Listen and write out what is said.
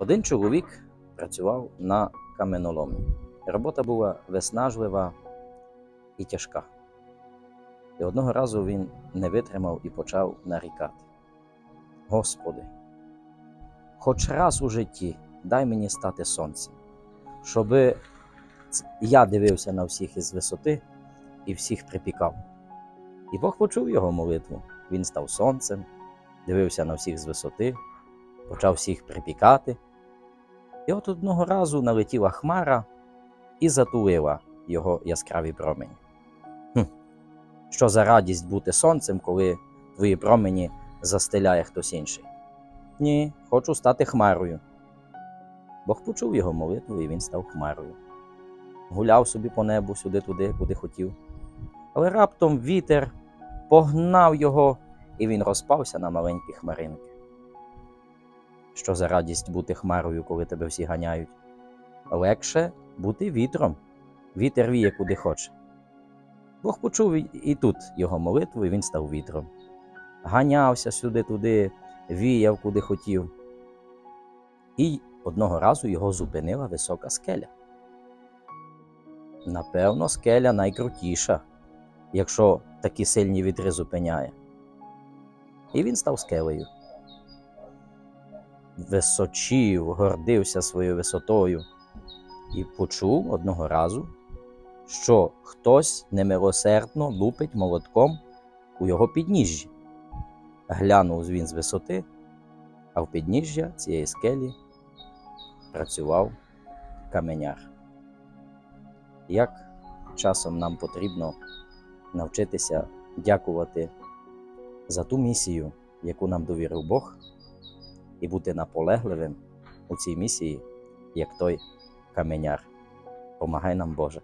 Один чоловік працював на каменоломні. Робота була виснажлива і тяжка. І одного разу він не витримав і почав нарікати: Господи, хоч раз у житті дай мені стати сонцем, щоби я дивився на всіх із висоти і всіх припікав. І Бог почув його молитву. Він став сонцем, дивився на всіх з висоти, почав всіх припікати. І от одного разу налетіла хмара і затулила його яскраві промені. Хм. Що за радість бути сонцем, коли твої промені застеляє хтось інший? Ні, хочу стати хмарою. Бог почув його молитву, і він став хмарою. Гуляв собі по небу сюди-туди, куди хотів. Але раптом вітер погнав його, і він розпався на маленькі хмаринки. Що за радість бути хмарою, коли тебе всі ганяють? Легше бути вітром. Вітер віє куди хоче. Бог почув і- тут його молитву, і він став вітром. Ганявся сюди-туди, віяв куди хотів. І одного разу його зупинила висока скеля. Напевно, скеля найкрутіша, якщо такі сильні вітри зупиняє. І він став скелею. Височів, гордився своєю висотою і почув одного разу, що хтось немилосердно лупить молотком у його підніжжі. Глянув він з висоти, а в підніжжя цієї скелі працював каменяр. Як часом нам потрібно навчитися дякувати за ту місію, яку нам довірив Бог, і бути наполегливим у цій місії, як той каменяр. Помагай нам, Боже.